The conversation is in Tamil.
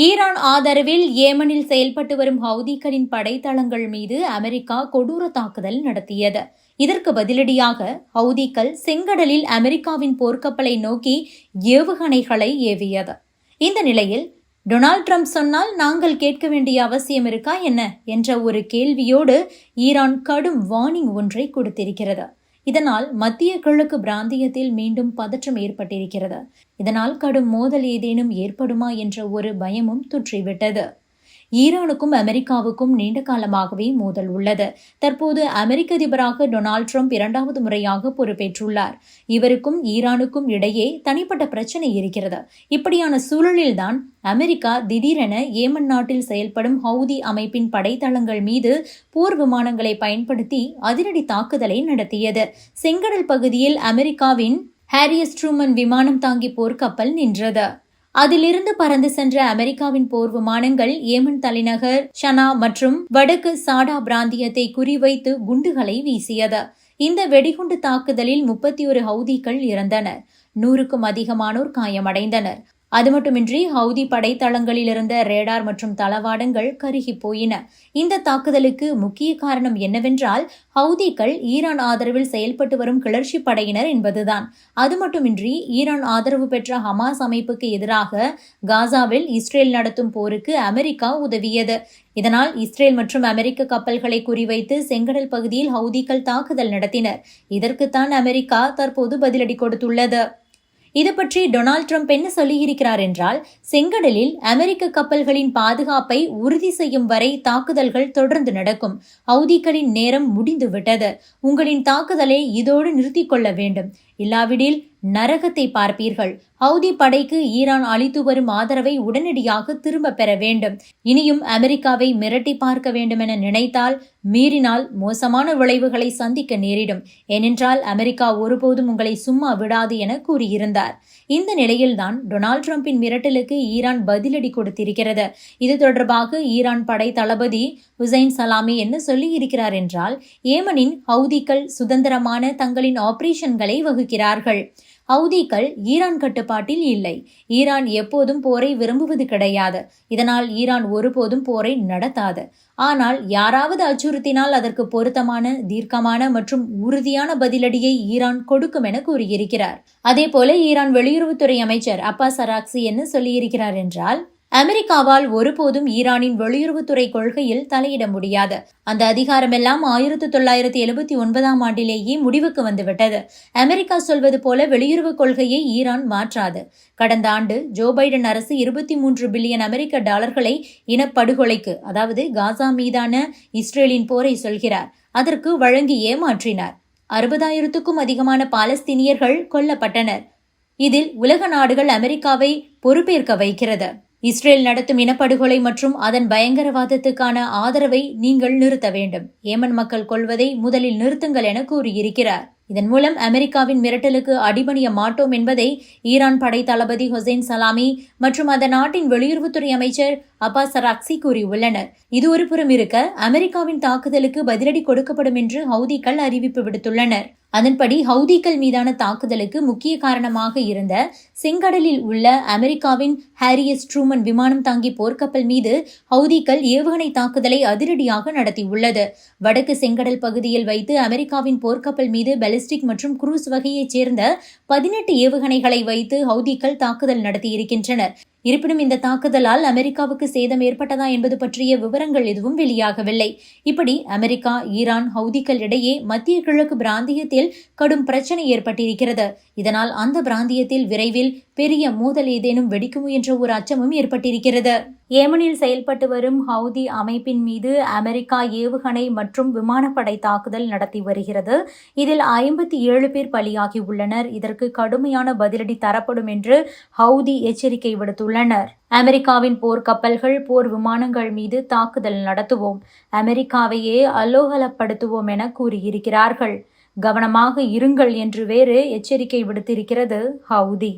ஈரான் ஆதரவில் ஏமனில் செயல்பட்டு வரும் ஹவுதிகளின் படைத்தளங்கள் மீது அமெரிக்கா கொடூர தாக்குதல் நடத்தியது. இதற்கு பதிலடியாக ஹவுதிக்கள் செங்கடலில் அமெரிக்காவின் போர்க்கப்பலை நோக்கி ஏவுகணைகளை ஏவியது. இந்த நிலையில் டொனால்ட் ட்ரம்ப் சொன்னால் நாங்கள் கேட்க வேண்டிய அவசியம் இருக்கா என்ன? என்ற ஒரு கேள்வியோடு ஈரான் கடும் வார்னிங் ஒன்றை கொடுத்திருக்கிறது. இதனால் மத்திய கிழக்கு பிராந்தியத்தில் மீண்டும் பதற்றம் ஏற்பட்டிருக்கிறது. இதனால் கடும் மோதல் ஏதேனும் ஏற்படுமா என்ற ஒரு பயமும் தொற்றிவிட்டது. ஈரானுக்கும் அமெரிக்காவுக்கும் நீண்ட காலமாகவே மோதல் உள்ளது. தற்போது அமெரிக்க அதிபராக டொனால்ட் ட்ரம்ப் இரண்டாவது முறையாக பொறுப்பேற்றுள்ளார். இவருக்கும் ஈரானுக்கும் இடையே தனிப்பட்ட பிரச்சனை இருக்கிறது. இப்படியான சூழலில்தான் அமெரிக்கா திடீரென ஏமன் நாட்டில் செயல்படும் ஹவுதி அமைப்பின் படைத்தளங்கள் மீது போர் விமானங்களை பயன்படுத்தி அதிரடி தாக்குதலை நடத்தியது. செங்கடல் பகுதியில் அமெரிக்காவின் ஹாரியஸ் ட்ரூமன் விமானம் தாங்கி போர்க்கப்பல் நின்றது. அதிலிருந்து பறந்து சென்ற அமெரிக்காவின் போர் விமானங்கள் ஏமன் தலைநகர் ஷனா மற்றும் வடக்கு சாடா பிராந்தியத்தை குறிவைத்து குண்டுகளை வீசியது. இந்த வெடிகுண்டு தாக்குதலில் முப்பத்தி ஒரு ஹவுதிகள் இறந்தனர். நூறுக்கும் அதிகமானோர் காயமடைந்தனர். அது மட்டுமின்றி ஹவுதி படைத்தளங்களில் இருந்த ரேடார் மற்றும் தளவாடங்கள் கருகி போயின. இந்த தாக்குதலுக்கு முக்கிய காரணம் என்னவென்றால் ஹவுதிகள் ஈரான் ஆதரவில் செயல்பட்டு வரும் கிளர்ச்சி படையினர் என்பதுதான். அது மட்டுமின்றி ஈரான் ஆதரவு பெற்ற ஹமாஸ் அமைப்புக்கு எதிராக காசாவில் இஸ்ரேல் நடத்தும் போருக்கு அமெரிக்கா உதவியது. இதனால் இஸ்ரேல் மற்றும் அமெரிக்க கப்பல்களை குறிவைத்து செங்கடல் பகுதியில் ஹவுதிகள் தாக்குதல் நடத்தினர். இதற்குத்தான் அமெரிக்கா தற்போது பதிலடி கொடுத்துள்ளது. இது பற்றி டொனால்ட் ட்ரம்ப் என்ன சொல்லியிருக்கிறார் என்றால் செங்கடலில் அமெரிக்க கப்பல்களின் பாதுகாப்பை உறுதி செய்யும் வரை தாக்குதல்கள் தொடர்ந்து நடக்கும். ஹவுதிகளின் நேரம் முடிந்துவிட்டது. உங்களின் தாக்குதலை இதோடு நிறுத்திக் கொள்ள வேண்டும். இல்லாவிடில் நரகத்தை பார்ப்பீர்கள். ஹவுதி படைக்கு ஈரான் அளித்து வரும் ஆதரவை உடனடியாக திரும்ப பெற வேண்டும். இனியும் அமெரிக்காவை மிரட்டி பார்க்க வேண்டும் என நினைத்தால் மீறினால் மோசமான விளைவுகளை சந்திக்க நேரிடும். ஏனென்றால் அமெரிக்கா ஒருபோதும் உங்களை சும்மா விடாது என கூறியிருந்தார். இந்த நிலையில்தான் டொனால்ட் ட்ரம்பின் மிரட்டலுக்கு ஈரான் பதிலடி கொடுத்திருக்கிறது. இது தொடர்பாக ஈரான் படை தளபதி ஹுசைன் சலாமி என்ன சொல்லியிருக்கிறார் என்றால் ஏமனின் ஹவுதிக்கள் சுதந்திரமான தங்களின் ஆபரேஷன்களை வகுக்கிறார்கள் ஹவுதிகள் ஈரான் கட்டுப்பாட்டில் இல்லை. ஈரான் எப்போதும் போரை விரும்புவது கிடையாது. இதனால் ஈரான் ஒருபோதும் போரை நடத்தாது. ஆனால் யாராவது அச்சுறுத்தினால் அதற்கு பொருத்தமான தீர்க்கமான மற்றும் உறுதியான பதிலடியை ஈரான் கொடுக்கும் என கூறியிருக்கிறார். அதேபோல ஈரான் வெளியுறவுத்துறை அமைச்சர் அப்பா சராக்சி என்ன சொல்லியிருக்கிறார் என்றால் அமெரிக்காவால் ஒருபோதும் ஈரானின் வெளியுறவுத்துறை கொள்கையில் தலையிட முடியாது. அந்த அதிகாரமெல்லாம் ஆயிரத்தி தொள்ளாயிரத்தி எழுபத்தி ஒன்பதாம் ஆண்டிலேயே முடிவுக்கு வந்துவிட்டது. அமெரிக்கா சொல்வது போல வெளியுறவு கொள்கையை ஈரான் மாற்றாது. கடந்த ஆண்டு ஜோ பைடன் அரசு இருபத்தி மூன்று பில்லியன் அமெரிக்க டாலர்களை இனப்படுகொலைக்கு அதாவது காசா மீதான இஸ்ரேலின் போரை சொல்கிறார் அதற்கு வழங்கி ஏமாற்றினார். அறுபதாயிரத்துக்கும் அதிகமான பாலஸ்தீனியர்கள் கொல்லப்பட்டனர். இதில் உலக நாடுகள் அமெரிக்காவை பொறுப்பேற்க வைக்கிறது. இஸ்ரேல் நடத்தும் இனப்படுகொலை மற்றும் அதன் பயங்கரவாதத்துக்கான ஆதரவை நீங்கள் நிறுத்த வேண்டும். ஏமன் மக்கள் கொள்வதை முதலில் நிறுத்துங்கள் என கூறியிருக்கிறார். இதன் மூலம் அமெரிக்காவின் மிரட்டலுக்கு அடிபணிய மாட்டோம் என்பதை ஈரான் படை தளபதி ஹொசைன் சலாமி மற்றும் அந்த நாட்டின் வெளியுறவுத்துறை அமைச்சர் அப்பாஸ் சராக்சி கூறியுள்ளனர். இது ஒரு புறம் இருக்க அமெரிக்காவின் தாக்குதலுக்கு பதிலடி கொடுக்கப்படும் என்று ஹவுதிகள் அறிவிப்பு விடுத்துள்ளனர். அதன்படி ஹவுதிகள் மீதான தாக்குதலுக்கு முக்கிய காரணமாக இருந்த செங்கடலில் உள்ள அமெரிக்காவின் ஹாரியஸ் ட்ரூமன் விமானம் தாங்கி போர்க்கப்பல் மீது ஹவுதிகள் ஏவுகணை தாக்குதலை அதிரடியாக நடத்தியுள்ளது. வடக்கு செங்கடல் பகுதியில் வைத்து அமெரிக்காவின் போர்க்கப்பல் மீது பெலிஸ்டிக் மற்றும் குரூஸ் வகையைச் சேர்ந்த பதினெட்டு ஏவுகணைகளை வைத்து ஹவுதிகள் தாக்குதல் நடத்தியிருக்கின்றனர். இருப்பினும் இந்த தாக்குதலால் அமெரிக்காவுக்கு சேதம் ஏற்பட்டதா என்பது பற்றிய விவரங்கள் எதுவும் வெளியாகவில்லை. இப்படி அமெரிக்கா ஈரான் ஹவுதிகள் இடையே மத்திய கிழக்கு பிராந்தியத்தில் கடும் பிரச்சனை ஏற்பட்டிருக்கிறது. இதனால் அந்த பிராந்தியத்தில் விரைவில் பெரிய மோதல் ஏதேனும் வெடிக்கும் என்ற ஒரு அச்சமும் ஏற்பட்டிருக்கிறது. ஏமனில் செயல்பட்டு வரும் ஹவுதி அமைப்பின் மீது அமெரிக்கா ஏவுகணை மற்றும் விமானப்படை தாக்குதல் நடத்தி வருகிறது. இதில் ஐம்பத்தி ஏழு பேர் பலியாகியுள்ளனர் இதற்கு கடுமையான பதிலடி தரப்படும் என்று ஹவுதி எச்சரிக்கை விடுத்துள்ளனர். அமெரிக்காவின் போர் கப்பல்கள் போர் விமானங்கள் மீது தாக்குதல் நடத்துவோம். அமெரிக்காவையே அலோகலப்படுத்துவோம் என கூறியிருக்கிறார்கள். கவனமாக இருங்கள் என்று வேறு எச்சரிக்கை விடுத்திருக்கிறது ஹவுதி.